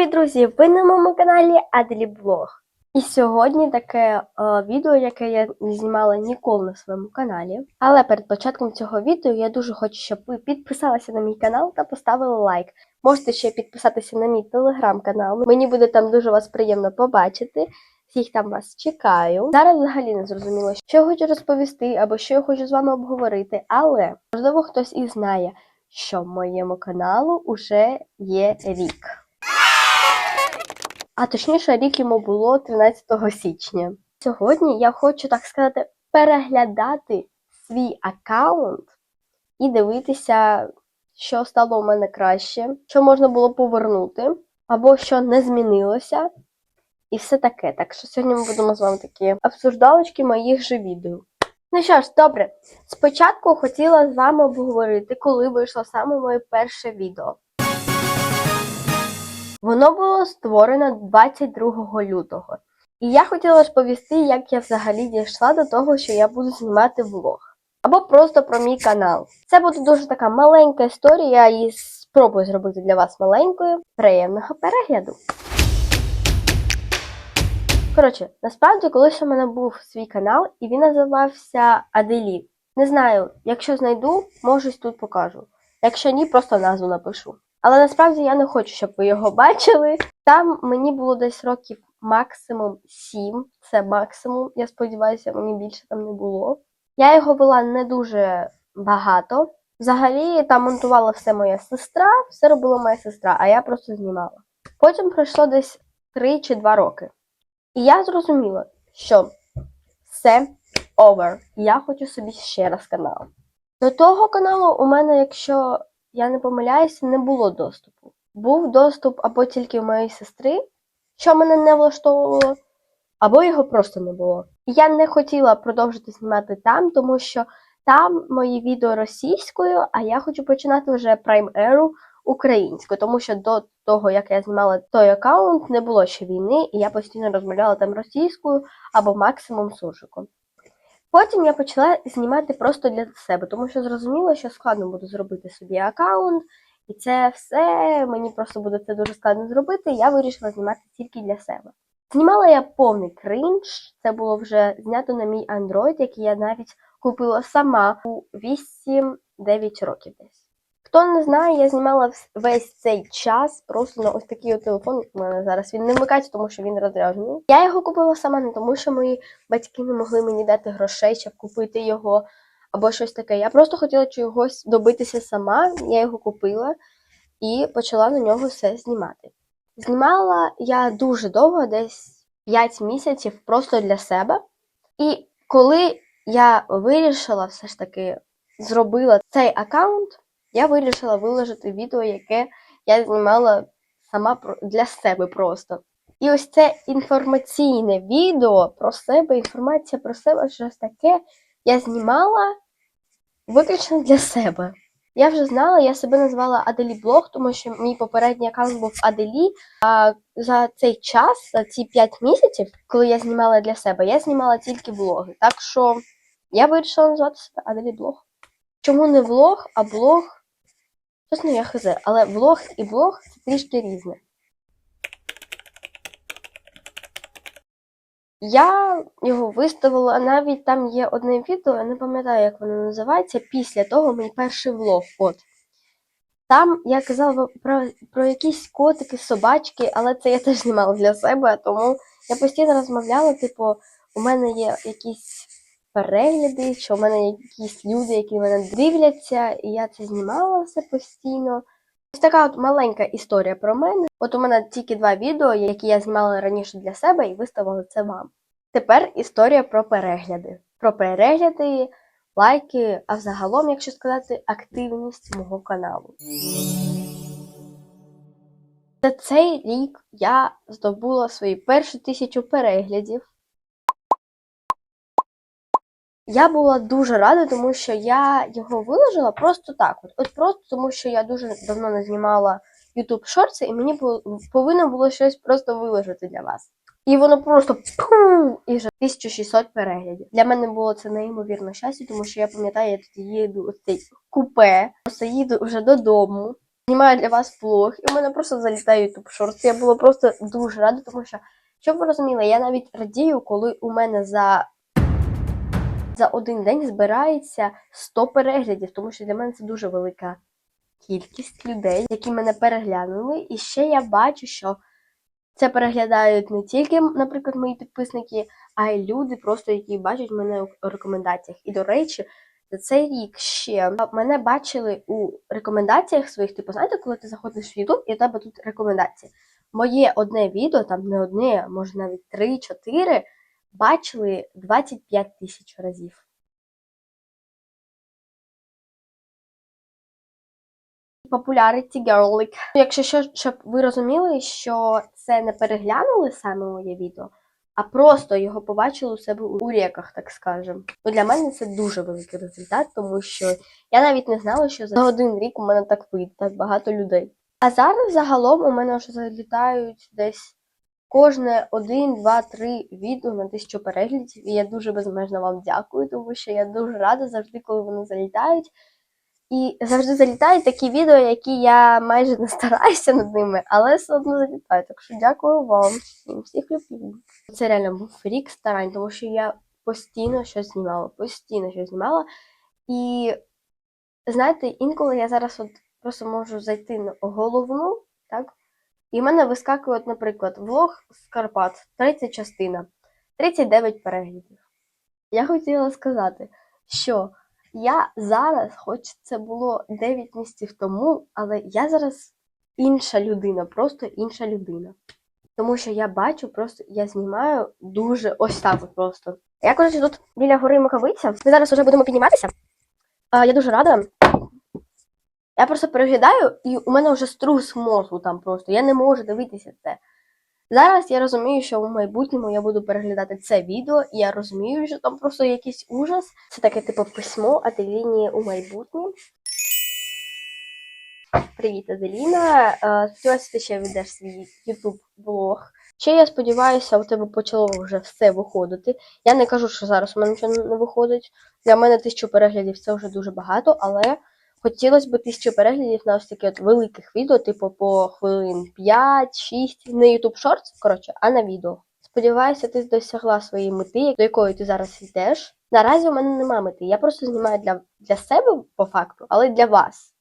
Привіт, друзі! Ви на моєму каналі Аделі І сьогодні таке е, відео, яке я не знімала ніколи на своєму каналі. Але перед початком цього відео я дуже хочу, щоб ви підписалися на мій канал та поставили лайк. Можете ще підписатися на мій телеграм-канал. Мені буде там дуже вас приємно побачити. Всіх там вас чекаю. Зараз взагалі не зрозуміло, що я хочу розповісти або що я хочу з вами обговорити, але можливо хтось і знає, що моєму каналу уже є рік. А точніше, рік йому було 13 січня. Сьогодні я хочу, так сказати, переглядати свій аккаунт і дивитися, що стало у мене краще, що можна було повернути, або що не змінилося, і все таке. Так що сьогодні ми будемо з вами такі обсуждалочки моїх же відео. Ну що ж, добре, спочатку хотіла з вами обговорити, коли вийшло саме моє перше відео. Воно було створено 22 лютого. І я хотіла розповісти, як я взагалі дійшла до того, що я буду знімати влог. Або просто про мій канал. Це буде дуже така маленька історія, її спробую зробити для вас маленькою. Приємного перегляду! Коротше, насправді, колись у мене був свій канал, і він називався Аделі. Не знаю, якщо знайду, може тут покажу. Якщо ні, просто назву напишу. Але насправді я не хочу, щоб ви його бачили. Там мені було десь років максимум 7. Це максимум. Я сподіваюся, мені більше там не було. Я його вела не дуже багато. Взагалі там монтувала все моя сестра, все робила моя сестра, а я просто знімала. Потім пройшло десь 3 чи 2 роки. І я зрозуміла, що все over. Я хочу собі ще раз канал. До того каналу у мене, якщо я не помиляюся, не було доступу. Був доступ або тільки у моєї сестри, що мене не влаштовувало, або його просто не було. Я не хотіла продовжити знімати там, тому що там мої відео російською, а я хочу починати вже Prime Era українською, тому що до того, як я знімала той аккаунт, не було ще війни, і я постійно розмовляла там російською або максимум суржиком. Потім я почала знімати просто для себе, тому що зрозуміла, що складно буде зробити собі аккаунт, і це все мені просто буде це дуже складно зробити. Я вирішила знімати тільки для себе. Знімала я повний кринж, це було вже знято на мій Android, який я навіть купила сама у 8-9 років десь. Хто не знає, я знімала весь цей час просто на ось такий от телефон. У мене зараз він не вмикається, тому що він розряджений. Я його купила сама не тому, що мої батьки не могли мені дати грошей, щоб купити його або щось таке. Я просто хотіла чогось добитися сама. Я його купила і почала на нього все знімати. Знімала я дуже довго, десь 5 місяців, просто для себе. І коли я вирішила все ж таки зробила цей аккаунт, я вирішила виложити відео, яке я знімала сама для себе просто. І ось це інформаційне відео про себе, інформація про себе, щось таке, я знімала виключно для себе. Я вже знала, я себе назвала Аделі Блог, тому що мій попередній аккаунт був Аделі. А за цей час, за ці 5 місяців, коли я знімала для себе, я знімала тільки влоги. Так що я вирішила назвати себе Аделі Блог. Чому не влог, а блог? Чесно, я хз, але влог і блог це трішки різне. Я його виставила, навіть там є одне відео, я не пам'ятаю, як воно називається. Після того мій перший влог. От. Там я казала про про якісь котики, собачки, але це я теж знімала для себе, тому я постійно розмовляла, типу, у мене є якісь перегляди, що в мене якісь люди, які мене дивляться, і я це знімала все постійно. Ось така от маленька історія про мене. От у мене тільки два відео, які я знімала раніше для себе і виставила це вам. Тепер історія про перегляди. Про перегляди, лайки, а взагалом, якщо сказати, активність мого каналу. За цей рік я здобула свої перші тисячу переглядів. Я була дуже рада, тому що я його виложила просто так. От От просто тому, що я дуже давно не знімала YouTube шорти, і мені повинно було щось просто виложити для вас. І воно просто пум, і вже 1600 переглядів. Для мене було це неймовірно щастя, тому що я пам'ятаю, я тоді їду у цей купе, просто їду вже додому. знімаю для вас влог, і у мене просто залітає YouTube Shorts. Я була просто дуже рада, тому що, щоб ви розуміли, я навіть радію, коли у мене за, за один день збирається 100 переглядів, тому що для мене це дуже велика кількість людей, які мене переглянули. І ще я бачу, що це переглядають не тільки, наприклад, мої підписники, а й люди, просто які бачать мене у рекомендаціях. І, до речі, за цей рік ще мене бачили у рекомендаціях своїх. Типу, знаєте, коли ти заходиш в YouTube і у тебе тут рекомендації. Моє одне відео, там не одне, може навіть 3-4, бачили 25 тисяч разів. Popularity girlik. Якщо що, щоб ви розуміли, що це не переглянули саме моє відео, а просто його побачили у себе у реках, так скажемо. Ну, для мене це дуже великий результат, тому що я навіть не знала, що за один рік у мене так вийде, так багато людей. А зараз загалом у мене вже залітають десь кожне один, два, три відео на тисячу переглядів. І я дуже безмежно вам дякую, тому що я дуже рада завжди, коли вони залітають. І завжди залітають такі відео, які я майже не стараюся над ними, але все одно залітають. Так що дякую вам всім, всіх люблю. Це реально був рік старань, тому що я постійно щось знімала, постійно щось знімала. І знаєте, інколи я зараз от просто можу зайти на головну, так? І в мене вискакує, наприклад, влог з Карпат, третя частина, 39 переглядів. Я хотіла сказати, що я зараз, хоч це було 9 місяців тому, але я зараз інша людина, просто інша людина. Тому що я бачу, просто я знімаю дуже ось так от просто. Я, коротше, тут біля гори Маковиця. Ми зараз вже будемо підніматися. Я дуже рада. Я просто переглядаю, і у мене вже струс мозку там просто. Я не можу дивитися це. Зараз я розумію, що в майбутньому я буду переглядати це відео, і я розумію, що там просто якийсь ужас. Це таке типу письмо Аделіні у майбутнє. Привіт, Аделіна. Е, Сподіваюся, ти ще ведеш свій YouTube блог. Ще я сподіваюся, у тебе почало вже все виходити. Я не кажу, що зараз у мене нічого не виходить. Для мене тисячу переглядів це вже дуже багато, але хотілося б тисячу переглядів на ось такі от великих відео, типу по хвилин 5-6, не YouTube Shorts, коротше, а на відео. Сподіваюся, ти досягла своєї мети, до якої ти зараз йдеш. Наразі у мене немає мети. Я просто знімаю для, для себе по факту, але для вас.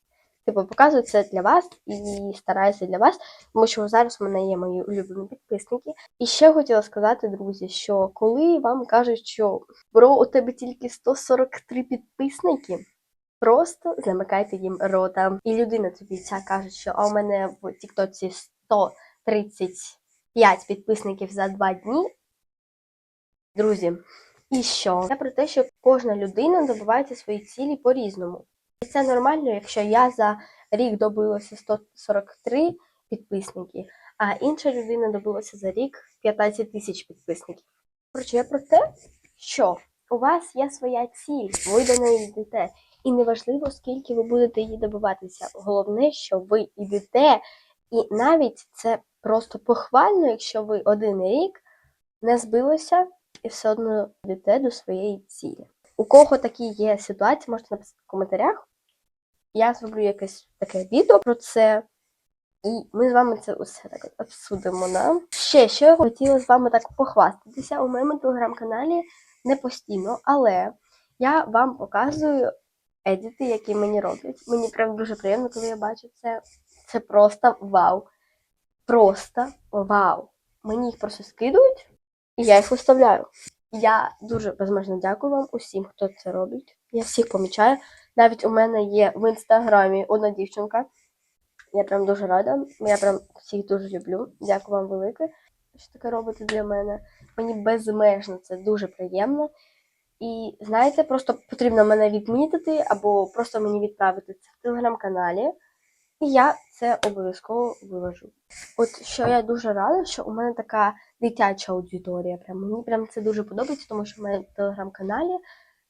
Типу, показую це для вас і стараюся для вас, тому що зараз у мене є мої улюблені підписники. І ще хотіла сказати, друзі, що коли вам кажуть, що бро, у тебе тільки 143 підписники, просто замикайте їм рота. І людина тобі ця каже, що а у мене в Тіктоці 135 підписників за два дні. Друзі, і що? Я про те, що кожна людина добивається свої цілі по-різному. І це нормально, якщо я за рік добилася 143 підписники, а інша людина добилася за рік 15 тисяч підписників. Коротше, я про те, що у вас є своя ціль, ви до неї йдете. І неважливо, скільки ви будете її добиватися. Головне, що ви йдете, і навіть це просто похвально, якщо ви один рік не збилися і все одно йдете до своєї цілі. У кого такі є ситуації, можете написати в коментарях. Я зроблю якесь таке відео про це. І ми з вами це усе так обсудимо. Да? Ще що я хотіла з вами так похвастатися у моєму телеграм-каналі не постійно, але я вам показую едіти, які мені роблять. Мені прям дуже приємно, коли я бачу це. Це просто вау. Просто вау. Мені їх просто скидують, і я їх виставляю. Я дуже безмежно дякую вам усім, хто це робить. Я всіх помічаю. Навіть у мене є в інстаграмі одна дівчинка. Я прям дуже рада. Я прям всіх дуже люблю. Дякую вам велике, що таке робите для мене. Мені безмежно це дуже приємно. І знаєте, просто потрібно мене відмітити або просто мені відправити це в телеграм-каналі. І я це обов'язково виложу. От що я дуже рада, що у мене така дитяча аудиторія. Прям мені прям це дуже подобається, тому що в мене в телеграм-каналі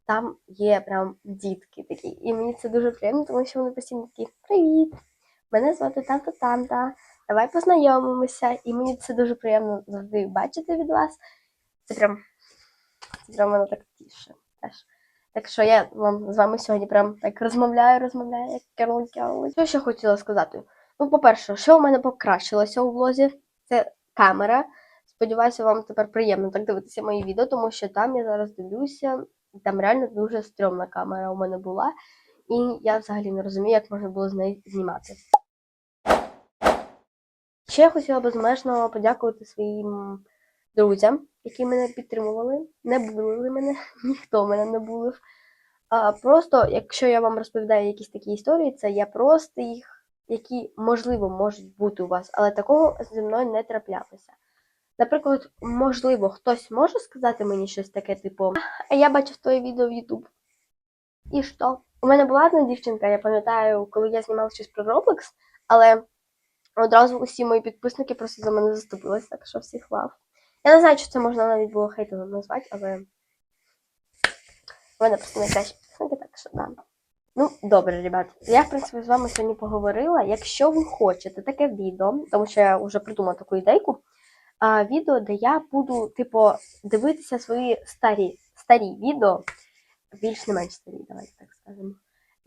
там є прям дітки такі. І мені це дуже приємно, тому що вони постійно такі Привіт! Мене звати там-то там-та. Давай познайомимося. І мені це дуже приємно завжди бачити від вас. Це прям це прям мене так тіше. Теж. Так що я вам з вами сьогодні прям так розмовляю, розмовляю, як Керол Керол. Що ще хотіла сказати? Ну, по-перше, що у мене покращилося у влозі, це камера. Сподіваюся, вам тепер приємно так дивитися мої відео, тому що там я зараз дивлюся, там реально дуже стрьомна камера у мене була, і я взагалі не розумію, як можна було з неї знімати. Ще я хотіла безмежно подякувати своїм друзям, які мене підтримували, не булили мене, ніхто мене не булив. А просто, якщо я вам розповідаю якісь такі історії, це я просто їх, які можливо можуть бути у вас, але такого зі мною не траплялося. Наприклад, можливо, хтось може сказати мені щось таке, типу, а я бачив твоє відео в YouTube. І що? У мене була одна дівчинка, я пам'ятаю, коли я знімала щось про Roblox, але одразу усі мої підписники просто за мене заступилися, так що всіх лав. Я не знаю, чи це можна навіть було хейтовим назвати, але мене просто найкращі підписники, так що да. Ну, добре, ребят. Я, в принципі, з вами сьогодні поговорила. Якщо ви хочете таке відео, тому що я вже придумала таку ідейку, а, відео, де я буду, типу, дивитися свої старі, старі відео, більш не менш старі, давайте так скажемо.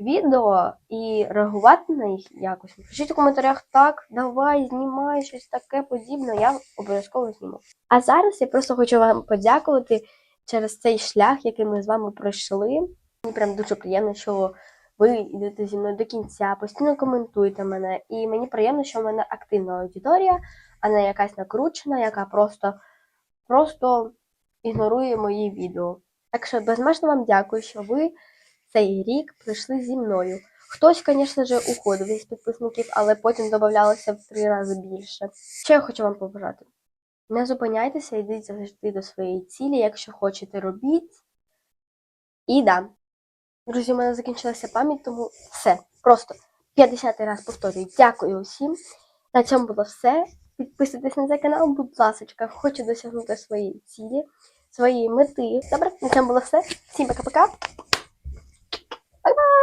Відео і реагувати на їх якось. Пишіть у коментарях так, давай, знімай щось таке подібне, я обов'язково зніму. А зараз я просто хочу вам подякувати через цей шлях, який ми з вами пройшли. Мені прям дуже приємно, що ви йдете зі мною до кінця, постійно коментуєте мене. І мені приємно, що в мене активна аудиторія, а не якась накручена, яка просто, просто ігнорує мої відео. Так що безмежно вам дякую, що ви цей рік прийшли зі мною. Хтось, звісно ж, уходив із підписників, але потім додавалося в три рази більше. Що я хочу вам побажати? Не зупиняйтеся, йдіть завжди до своєї цілі. Якщо хочете, робіть. І да. Друзі, у мене закінчилася пам'ять, тому все. Просто 50 раз повторюю. Дякую усім. На цьому було все. Підписуйтесь на цей канал, будь ласка, хочу досягнути своєї цілі, своєї мети. Добре, на цьому було все. Всім пока-пока. Bye bye.